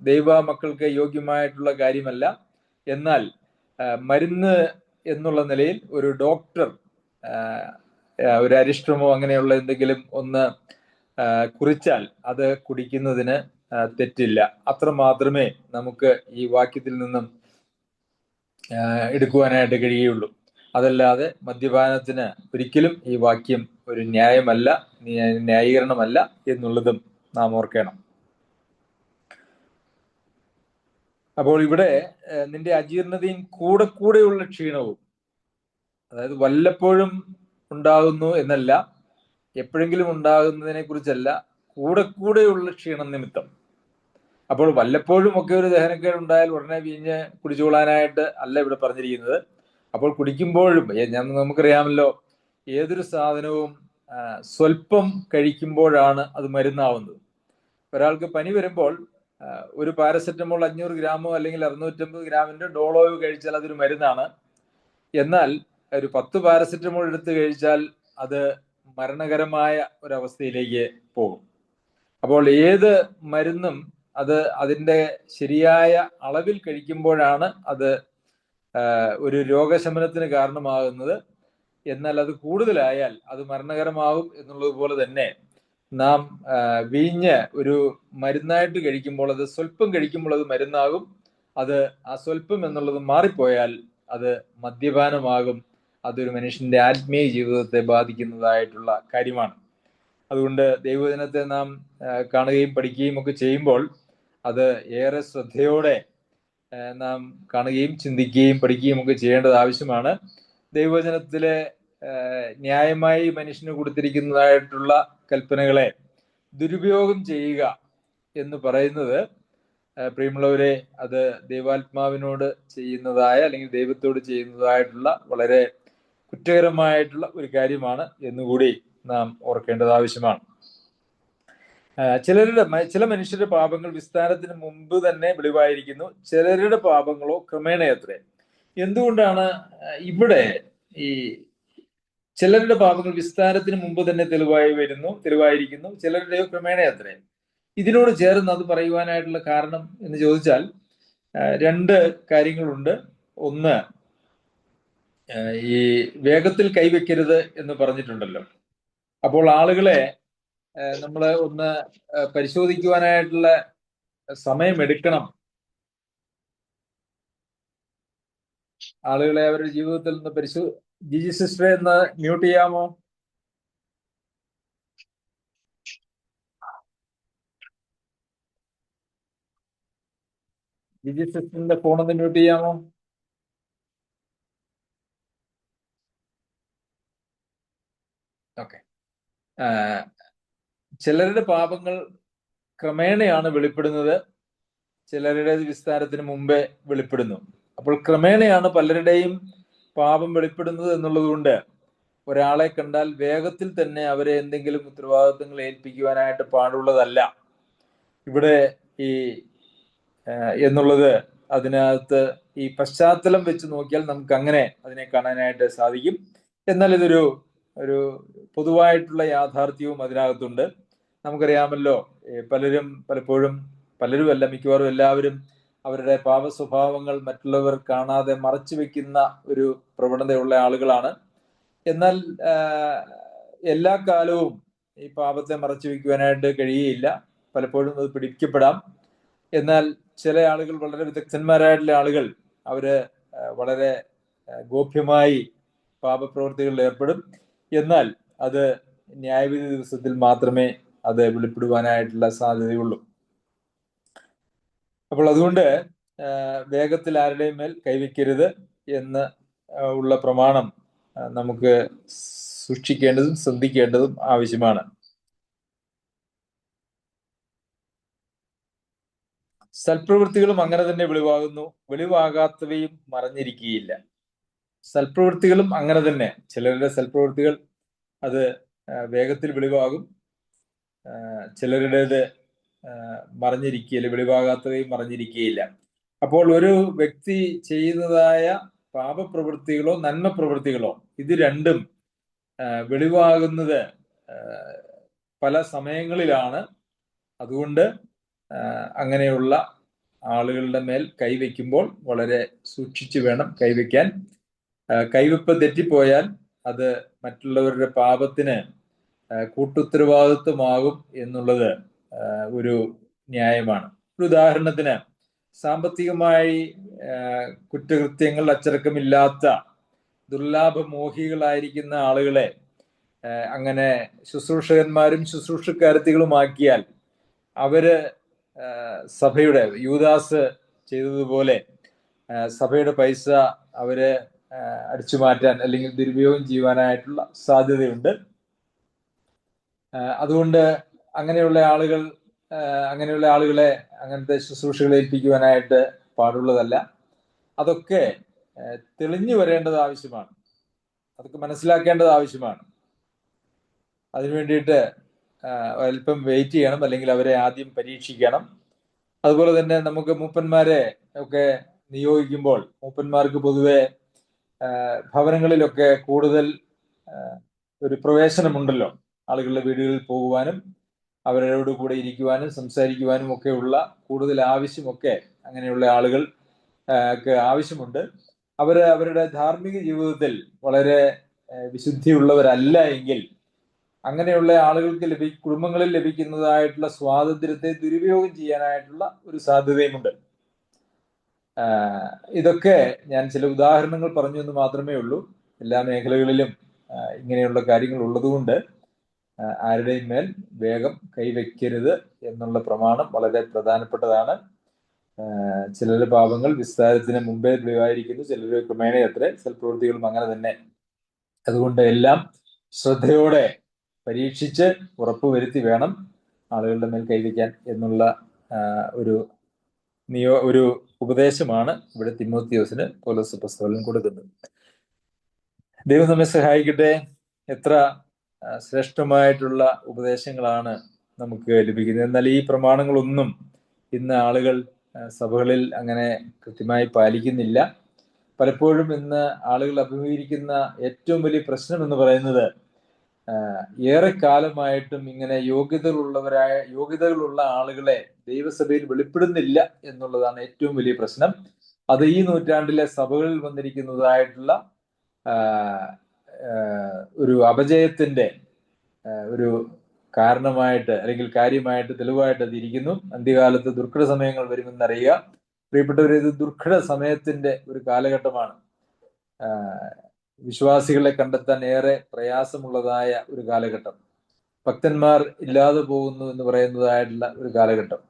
ദൈവ മക്കൾക്ക് യോഗ്യമായിട്ടുള്ള കാര്യമല്ല. എന്നാൽ മരുന്ന് എന്നുള്ള നിലയിൽ ഒരു ഡോക്ടർ ഒരു അരിഷ്ടമോ അങ്ങനെയുള്ള എന്തെങ്കിലും ഒന്ന് കുറിച്ചാൽ അത് കുടിക്കുന്നതിന് തെറ്റില്ല. അത്ര മാത്രമേ നമുക്ക് ഈ വാക്യത്തിൽ നിന്നും എടുക്കുവാനായിട്ട് കഴിയുള്ളൂ അതല്ലാതെ മദ്യപാനത്തിന് ഒരിക്കലും ഈ വാക്യം ഒരു ന്യായമല്ല ന്യായ- ന്യായീകരണമല്ല എന്നുള്ളതും നാം ഓർക്കണം. അപ്പോൾ ഇവിടെ നിന്റെ അജീർണതയും കൂടെ കൂടെയുള്ള ക്ഷീണവും അതായത് വല്ലപ്പോഴും ഉണ്ടാകുന്നു എന്നല്ല എപ്പോഴെങ്കിലും ഉണ്ടാകുന്നതിനെ കുറിച്ചല്ല കൂടെ കൂടെയുള്ള ക്ഷീണം നിമിത്തം. അപ്പോൾ വല്ലപ്പോഴും ഒക്കെ ഒരു ദഹനക്കേട് ഉണ്ടായാൽ ഉടനെ വീഞ്ഞ് കുടിച്ചുകൊള്ളാനായിട്ട് അല്ല ഇവിടെ പറഞ്ഞിരിക്കുന്നത്. അപ്പോൾ കുടിക്കുമ്പോഴും ഞാൻ നമുക്കറിയാമല്ലോ ഏതൊരു സാധനവും സ്വല്പം കഴിക്കുമ്പോഴാണ് അത് മരുന്നാവുന്നത്. ഒരാൾക്ക് പനി വരുമ്പോൾ ഒരു പാരസെറ്റമോൾ അഞ്ഞൂറ് ഗ്രാമോ അല്ലെങ്കിൽ അറുന്നൂറ്റമ്പത് ഗ്രാമിന്റെ ഡോളോയോ കഴിച്ചാൽ അതൊരു മരുന്നാണ്. എന്നാൽ ഒരു പത്ത് പാരസെറ്റമോൾ എടുത്ത് കഴിച്ചാൽ അത് മരണകരമായ ഒരവസ്ഥയിലേക്ക് പോകും. അപ്പോൾ ഏത് മരുന്നും അത് അതിന്റെ ശരിയായ അളവിൽ കഴിക്കുമ്പോഴാണ് അത് ഒരു രോഗശമനത്തിന് കാരണമാകുന്നത്. എന്നാൽ അത് കൂടുതലായാൽ അത് മരണകരമാകും എന്നുള്ളതുപോലെ തന്നെ നാം വീഞ്ഞ് ഒരു മരുന്നായിട്ട് കഴിക്കുമ്പോൾ അത് സ്വല്പം കഴിക്കുമ്പോൾ അത് മരുന്നാകും. അത് ആ സ്വല്പം എന്നുള്ളത് മാറിപ്പോയാൽ അത് മദ്യപാനമാകും. അതൊരു മനുഷ്യന്റെ ആത്മീയ ജീവിതത്തെ ബാധിക്കുന്നതായിട്ടുള്ള കാര്യമാണ്. അതുകൊണ്ട് ദൈവദിനത്തെ നാം കാണുകയും പഠിക്കുകയും ഒക്കെ ചെയ്യുമ്പോൾ അത് ഏറെ ശ്രദ്ധയോടെ നാം കാണുകയും ചിന്തിക്കുകയും പഠിക്കുകയും ഒക്കെ ചെയ്യേണ്ടത് ആവശ്യമാണ്. ദൈവവചനത്തിലെ ന്യായമായി മനുഷ്യന് കൊടുത്തിരിക്കുന്നതായിട്ടുള്ള കൽപ്പനകളെ ദുരുപയോഗം ചെയ്യുക എന്ന് പറയുന്നത് പ്രിയമുള്ളവരെ അത് ദൈവാത്മാവിനോട് ചെയ്യുന്നതായ അല്ലെങ്കിൽ ദൈവത്തോട് ചെയ്യുന്നതായിട്ടുള്ള വളരെ കുറ്റകരമായിട്ടുള്ള ഒരു കാര്യമാണ് എന്നുകൂടി നാം ഓർക്കേണ്ടത് ആവശ്യമാണ്. ചിലരുടെ ചില മനുഷ്യരുടെ പാപങ്ങൾ വിസ്താരത്തിന് മുമ്പ് തന്നെ വെളിവായിരിക്കുന്നു. ചിലരുടെ പാപങ്ങളോ ക്രമേണയത്രേ എന്തുകൊണ്ടാണ് ഇവിടെ ഈ ചിലരുടെ പാപങ്ങൾ വിസ്താരത്തിന് മുമ്പ് തന്നെ തെളിവായി വരുന്നു തെളിവായിരിക്കുന്നു ചിലരുടെയോ ക്രമേണയത്രേ ഇതിനോട് ചേർന്ന് അത് പറയുവാനായിട്ടുള്ള കാരണം എന്ന് ചോദിച്ചാൽ രണ്ട് കാര്യങ്ങളുണ്ട്. ഒന്ന് ഈ വേഗത്തിൽ കൈവെക്കരുത് എന്ന് പറഞ്ഞിട്ടുണ്ടല്ലോ. അപ്പോൾ ആളുകളെ നമ്മൾ ഒന്ന് പരിശോധിക്കുവാനായിട്ടുള്ള സമയമെടുക്കണം ആളുകളെ അവരുടെ ജീവിതത്തിൽ നിന്ന് പരിശോ ജിജി സിസ്റ്ററെ ഒന്ന് മ്യൂട്ട് ചെയ്യാമോ? ജിജി സിസ്റ്ററിന്റെ ഫോൺ ഒന്ന് മ്യൂട്ട് ചെയ്യാമോ? ഓക്കെ ചിലരുടെ പാപങ്ങൾ ക്രമേണയാണ് വെളിപ്പെടുന്നത്. ചിലരുടെ വിസ്താരത്തിന് മുമ്പേ വെളിപ്പെടുന്നു. അപ്പോൾ ക്രമേണയാണ് പലരുടെയും പാപം വെളിപ്പെടുന്നത് എന്നുള്ളത് കൊണ്ട് ഒരാളെ കണ്ടാൽ വേഗത്തിൽ തന്നെ അവരെ എന്തെങ്കിലും ഉത്തരവാദിത്തങ്ങൾ ഏൽപ്പിക്കുവാനായിട്ട് പാടുള്ളതല്ല. ഇവിടെ ഈ എന്നുള്ളത് അതിനകത്ത് ഈ പശ്ചാത്തലം വെച്ച് നോക്കിയാൽ നമുക്ക് അങ്ങനെ അതിനെ കാണാനായിട്ട് സാധിക്കും. എന്നാൽ ഇതൊരു ഒരു പൊതുവായിട്ടുള്ള യാഥാർത്ഥ്യവും അതിനകത്തുണ്ട്. നമുക്കറിയാമല്ലോ പലരും പലപ്പോഴും പലരുമല്ല മിക്കവാറും എല്ലാവരും അവരുടെ പാപ സ്വഭാവങ്ങൾ മറ്റുള്ളവർ കാണാതെ മറച്ചു വെക്കുന്ന ഒരു പ്രവണതയുള്ള ആളുകളാണ്. എന്നാൽ എല്ലാ കാലവും ഈ പാപത്തെ മറച്ചു വെക്കുവാനായിട്ട് കഴിയുകയില്ല. പലപ്പോഴും അത് പിടിക്കപ്പെടാം. എന്നാൽ ചില ആളുകൾ വളരെ വിദഗ്ധന്മാരായിട്ടുള്ള ആളുകൾ അവർ വളരെ ഗോപ്യമായി പാപപ്രവൃത്തികളിൽ ഏർപ്പെടും. എന്നാൽ അത് ന്യായവിധി ദിവസത്തിൽ മാത്രമേ അത് വെളിപ്പെടുവാനായിട്ടുള്ള സാധ്യതയുള്ളൂ. അപ്പോൾ അതുകൊണ്ട് വേഗത്തിൽ ആരുടെയും മേൽ കൈവയ്ക്കരുത് എന്ന് ഉള്ള പ്രമാണം നമുക്ക് സൂക്ഷിക്കേണ്ടതും ശ്രദ്ധിക്കേണ്ടതും ആവശ്യമാണ്. സൽപ്രവൃത്തികളും അങ്ങനെ തന്നെ വെളിവാകുന്നു. വെളിവാകാത്തവയും മറഞ്ഞിരിക്കുകയില്ല. സൽപ്രവൃത്തികളും അങ്ങനെ തന്നെ. ചിലരുടെ സൽപ്രവൃത്തികൾ അത് വേഗത്തിൽ വെളിവാകും. ചിലരുടേത് മറിഞ്ഞിരിക്കുകയില്ല വെളിവാകാത്തവയും മറിഞ്ഞിരിക്കുകയില്ല. അപ്പോൾ ഒരു വ്യക്തി ചെയ്യുന്നതായ പാപപ്രവൃത്തികളോ നന്മ പ്രവൃത്തികളോ ഇത് രണ്ടും വെളിവാകുന്നത് പല സമയങ്ങളിലാണ്. അതുകൊണ്ട് അങ്ങനെയുള്ള ആളുകളുടെ മേൽ കൈവയ്ക്കുമ്പോൾ വളരെ സൂക്ഷിച്ചു വേണം കൈവയ്ക്കാൻ. കൈവെപ്പ് തെറ്റിപ്പോയാൽ അത് മറ്റുള്ളവരുടെ പാപത്തിന് കൂട്ടുത്തരവാദിത്വമാകും എന്നുള്ളത് ഒരു ന്യായമാണ്. ഒരു ഉദാഹരണത്തിന് സാമ്പത്തികമായി കുറ്റകൃത്യങ്ങൾ അച്ചടക്കമില്ലാത്ത ദുർലാഭമോഹികളായിരിക്കുന്ന ആളുകളെ അങ്ങനെ ശുശ്രൂഷകന്മാരും ശുശ്രൂഷക്കാരത്തികളുമാക്കിയാൽ അവർ സഭയുടെ യൂദാസ് ചെയ്തതുപോലെ സഭയുടെ പൈസ അവർ അടിച്ചു മാറ്റാൻ അല്ലെങ്കിൽ ദുരുപയോഗം ചെയ്യുവാനായിട്ടുള്ള സാധ്യതയുണ്ട്. അതുകൊണ്ട് അങ്ങനെയുള്ള ആളുകൾ അങ്ങനെയുള്ള ആളുകളെ അങ്ങനത്തെ ശുശ്രൂഷകൾ ഏൽപ്പിക്കുവാനായിട്ട് പാടുള്ളതല്ല. അതൊക്കെ തെളിഞ്ഞു വരേണ്ടത് ആവശ്യമാണ്. അതൊക്കെ മനസ്സിലാക്കേണ്ടത് ആവശ്യമാണ്. അതിനു വേണ്ടിയിട്ട് അല്പം വെയിറ്റ് ചെയ്യണം അല്ലെങ്കിൽ അവരെ ആദ്യം പരീക്ഷിക്കണം. അതുപോലെ തന്നെ നമുക്ക് മൂപ്പന്മാരെ ഒക്കെ നിയോഗിക്കുമ്പോൾ മൂപ്പന്മാർക്ക് പൊതുവെ ഭവനങ്ങളിലൊക്കെ കൂടുതൽ ഒരു പ്രവേശനമുണ്ടല്ലോ. ആളുകളുടെ വീടുകളിൽ പോകുവാനും അവരോട് കൂടെ ഇരിക്കുവാനും സംസാരിക്കുവാനും ഒക്കെ ഉള്ള കൂടുതൽ ആവശ്യമൊക്കെ അങ്ങനെയുള്ള ആളുകൾ ആവശ്യമുണ്ട്. അവർ അവരുടെ ധാർമ്മിക ജീവിതത്തിൽ വളരെ വിശുദ്ധിയുള്ളവരല്ല എങ്കിൽ അങ്ങനെയുള്ള ആളുകൾക്ക് ലഭി കുടുംബങ്ങളിൽ ലഭിക്കുന്നതായിട്ടുള്ള സ്വാതന്ത്ര്യത്തെ ദുരുപയോഗം ചെയ്യാനായിട്ടുള്ള ഒരു സാധ്യതയുമുണ്ട്. ഇതൊക്കെ ഞാൻ ചില ഉദാഹരണങ്ങൾ പറഞ്ഞു എന്ന് മാത്രമേ ഉള്ളൂ. എല്ലാ മേഖലകളിലും ഇങ്ങനെയുള്ള കാര്യങ്ങൾ ഉള്ളതുകൊണ്ട് ആരുടെയും മേൽ വേഗം കൈവയ്ക്കരുത് എന്നുള്ള പ്രമാണം വളരെ പ്രധാനപ്പെട്ടതാണ്. ചില പാപങ്ങൾ വിസ്താരത്തിന് മുമ്പേ വിവാഹിക്കുന്നു ചിലർ ക്രമേണ എത്ര പ്രവൃത്തികളും അങ്ങനെ തന്നെ. അതുകൊണ്ട് എല്ലാം ശ്രദ്ധയോടെ പരീക്ഷിച്ച് ഉറപ്പുവരുത്തി വേണം ആളുകളുടെ മേൽ കൈവയ്ക്കാൻ എന്നുള്ള ഒരു നിയോ ഒരു ഉപദേശമാണ് ഇവിടെ തിമോത്തിയോസിന് പോലീസ് പുസ്തകം കൊടുക്കുന്നത്. ദൈവം നമ്മെ സഹായിക്കട്ടെ. എത്ര ശ്രേഷ്ഠമായിട്ടുള്ള ഉപദേശങ്ങളാണ് നമുക്ക് ലഭിക്കുന്നത്. എന്നാൽ ഈ പ്രമാണങ്ങളൊന്നും ഇന്ന് ആളുകൾ സഭകളിൽ അങ്ങനെ കൃത്യമായി പാലിക്കുന്നില്ല. പലപ്പോഴും ഇന്ന് ആളുകൾ അഭിമുഖീകരിക്കുന്ന ഏറ്റവും വലിയ പ്രശ്നം എന്ന് പറയുന്നത് ഏറെക്കാലമായിട്ടും ഇങ്ങനെ യോഗ്യതകളുള്ളവരായ യോഗ്യതകളുള്ള ആളുകളെ ദൈവസഭയിൽ വെളിപ്പെടുന്നില്ല എന്നുള്ളതാണ് ഏറ്റവും വലിയ പ്രശ്നം. അത് ഈ നൂറ്റാണ്ടിലെ സഭകളിൽ വന്നിരിക്കുന്നതായിട്ടുള്ള ഒരു അപജയത്തിന്റെ ഒരു കാരണമായിട്ട് അല്ലെങ്കിൽ കാര്യമായിട്ട് തെളിവായിട്ട് അത് ഇരിക്കുന്നു. അന്ത്യകാലത്ത് ദുർഘട സമയങ്ങൾ വരുമെന്നറിയുക. പ്രിയപ്പെട്ടവർ ഇത് ദുർഘട സമയത്തിന്റെ ഒരു കാലഘട്ടമാണ്. വിശ്വാസികളെ കണ്ടെത്താൻ ഏറെ പ്രയാസമുള്ളതായ ഒരു കാലഘട്ടം. ഭക്തന്മാർ ഇല്ലാതെ പോകുന്നു എന്ന് പറയുന്നതായിട്ടുള്ള ഒരു കാലഘട്ടം.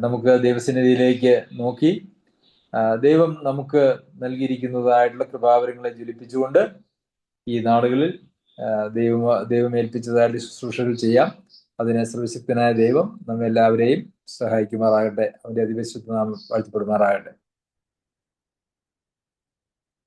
നമുക്ക് ദൈവസന്നിധിയിലേക്ക് നോക്കി. ദൈവം നമുക്ക് നൽകിയിരിക്കുന്നതായിട്ടുള്ള കൃപാവരങ്ങളെ ജ്വലിപ്പിച്ചുകൊണ്ട് ഈ നാടുകളിൽ ദൈവം ദൈവം ഏൽപ്പിച്ചതായിട്ട് ശുശ്രൂഷകൾ ചെയ്യാം. അതിനെ സർവശക്തനായ ദൈവം നമ്മെല്ലാവരെയും സഹായിക്കുമാറാകട്ടെ. അവന്റെ അതിപരിശുദ്ധ നാമം വാഴ്ത്തപ്പെടുമാറാകട്ടെ.